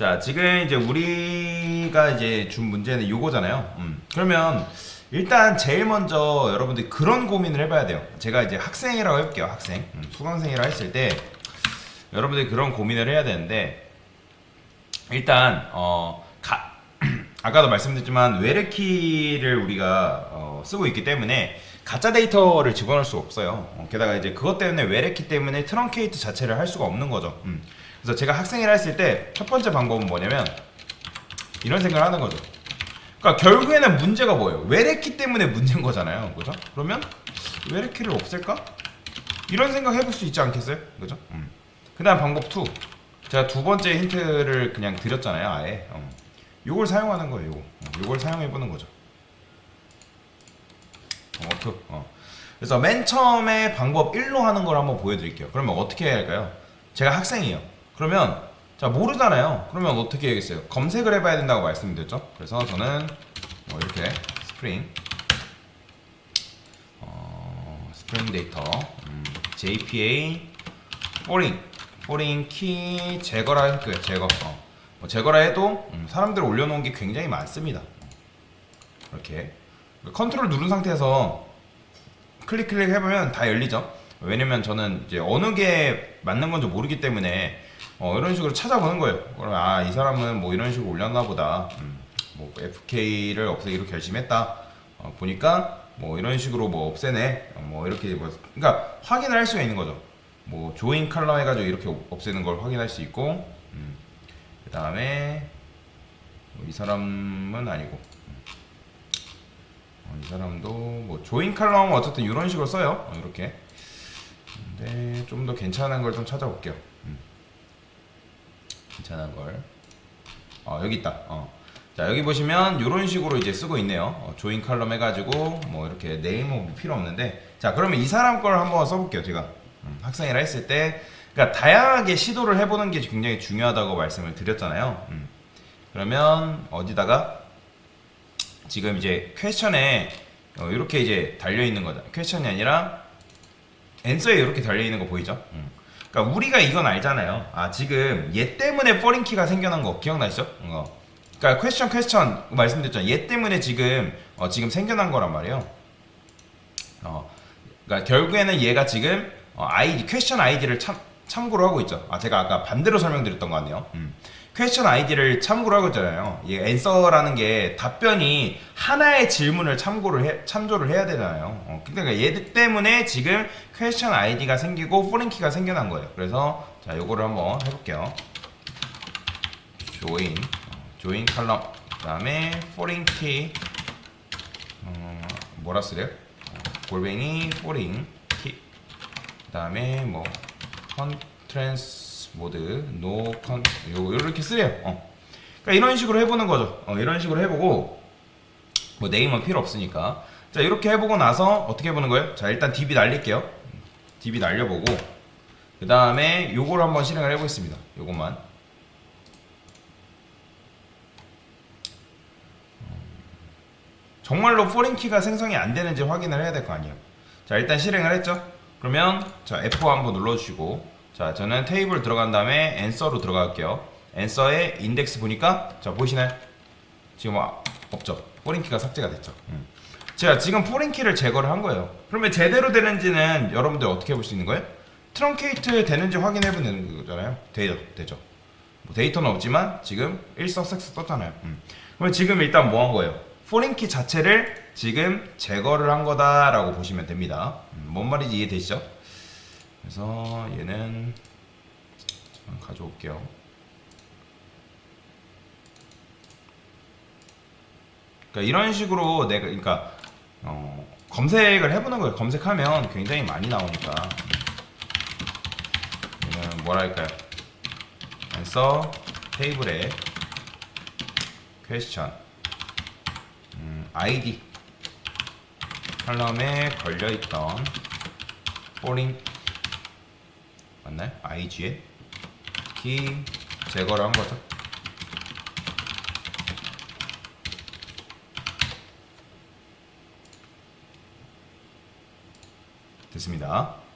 자, 지금 이제 우리가 이제 준 문제는 요거잖아요. 음. 그러면 일단 제일 먼저 여러분들이 그런 고민을 해봐야 돼요. 제가 이제 학생이라고 해볼게요. 학생. 음, 수강생이라고 했을 때 여러분들이 그런 고민을 해야 되는데 일단 어 가, 아까도 말씀드렸지만 외래키를 우리가 어, 쓰고 있기 때문에 가짜 데이터를 집어넣을 수 없어요. 어, 게다가 이제 그것 때문에 외래키 때문에 트렁케이트 자체를 할 수가 없는 거죠. 음. 그래서 제가 학생이라 했을 때 첫 번째 방법은 뭐냐면 이런 생각을 하는 거죠. 그러니까 결국에는 문제가 뭐예요? 외래키 때문에 문제인 거잖아요. 그죠? 그러면 외래키를 없앨까? 이런 생각 해볼 수 있지 않겠어요? 그죠? 음. 그 다음 방법 2. 제가 두 번째 힌트를 그냥 드렸잖아요. 아예. 어. 요걸 사용하는 거예요. 요거. 어, 요걸 사용해보는 거죠. 어, 투. 어. 그래서 맨 처음에 방법 1로 하는 걸 한번 보여드릴게요. 그러면 어떻게 해야 할까요? 제가 학생이에요. 그러면 자 모르잖아요. 그러면 어떻게 해야겠어요? 검색을 해봐야 된다고 말씀드렸죠. 그래서 저는 뭐 이렇게 스프링 어, 스프링 데이터 음, JPA 포링 포링 키 제거라 할게요. 제거 어. 뭐 제거라 해도 음, 사람들 올려놓은 게 굉장히 많습니다. 이렇게 컨트롤 누른 상태에서 클릭 클릭 해보면 다 열리죠. 왜냐면 저는 이제 어느 게 맞는 건지 모르기 때문에 어, 이런 식으로 찾아보는 거예요. 그러면 아 이 사람은 뭐 이런 식으로 올렸나 보다. 음, 뭐 FK를 없애기로 결심했다. 어, 보니까 뭐 이런 식으로 뭐 없애네. 어, 뭐 이렇게 뭐 그러니까 확인을 할 수가 있는 거죠. 뭐 조인 칼럼 해가지고 이렇게 없애는 걸 확인할 수 있고 음, 그 다음에 뭐이 사람은 아니고 사람도 뭐 조인 칼럼 어쨌든 이런 식으로 써요. 어, 이렇게. 근데 좀 더 괜찮은 걸 좀 찾아볼게요. 음. 괜찮은 걸. 어, 여기 있다. 어. 자, 여기 보시면 이런 식으로 이제 쓰고 있네요. 어, 조인 칼럼 해가지고 뭐 이렇게 네이머 뭐 필요 없는데. 자, 그러면 이 사람 걸 한번 써볼게요. 제가 음, 학생이라 했을 때. 그러니까 다양하게 시도를 해보는 게 굉장히 중요하다고 말씀을 드렸잖아요. 음. 그러면 어디다가 지금 이제 퀘션에 어, 이렇게 이제 달려 있는 거죠. 퀘션이 아니라 앤서에 이렇게 달려 있는 거 보이죠? 음. 그러니까 우리가 이건 알잖아요. 아 지금 얘 때문에 포린 키가 생겨난 거 기억나시죠? 어. 그러니까 퀘션 퀘션 말씀드렸잖아요. 얘 때문에 지금 어, 지금 생겨난 거란 말이에요. 어. 그러니까 결국에는 얘가 지금 어, 아이디 퀘션 아이디를 참 참고로 하고 있죠. 아 제가 아까 반대로 설명드렸던 거 같네요. 음. 퀘션 아이디를 참고로 하고 있잖아요. 이 앤서라는 게 답변이 하나의 질문을 참고를 해, 참조를 해야 되잖아요. 어, 그러니까 얘 때문에 지금 퀘션 아이디가 생기고 포린키가 생겨난 거예요. 그래서 자 요거를 한번 해볼게요. 조인 조인 칼럼 그다음에 포린키 어, 뭐라 쓰래요? 어, 골뱅이 포린 키 그다음에 뭐 컨트랜스 모드 노 컨 요거 이렇게 쓰래요. 어. 그러니까 이런 식으로 해보는 거죠. 어, 이런 식으로 해보고 뭐 네임은 필요 없으니까 자 이렇게 해보고 나서 어떻게 해보는 거예요? 자 일단 DB 날릴게요. DB 날려보고 그 다음에 요걸 한번 실행을 해보겠습니다. 요것만 정말로 포린키가 생성이 안 되는지 확인을 해야 될 거 아니에요. 자, 일단 실행을 했죠? 그러면 자, F4 한번 눌러주시고 자, 저는 테이블 들어간 다음에 앤서로 들어갈게요. 앤서에 인덱스 보니까 자, 보이시나요? 지금 아, 없죠? 포린키가 삭제가 됐죠. 음. 제가 지금 포린키를 제거를 한 거예요. 그러면 제대로 되는지는 여러분들 어떻게 볼 수 있는 거예요? 트렁케이트 되는지 확인해 보는 거잖아요. 되죠, 되죠. 뭐 데이터는 없지만 지금 1석섹스 떴잖아요. 음. 그러면 지금 일단 뭐 한 거예요? 포린키 자체를 지금 제거를 한 거다라고 보시면 됩니다. 음, 뭔 말인지 이해되시죠? 그래서 얘는 가져올게요. 그러니까 이런 식으로 내가 그러니까 어, 검색을 해보는 거예요. 검색하면 굉장히 많이 나오니까 얘는 뭐랄까요? 그래서 테이블에 퀘스천 음, 아이디 칼럼에 걸려있던 포린 맞나요? IG에 키 제거를 한 거죠. 됐습니다.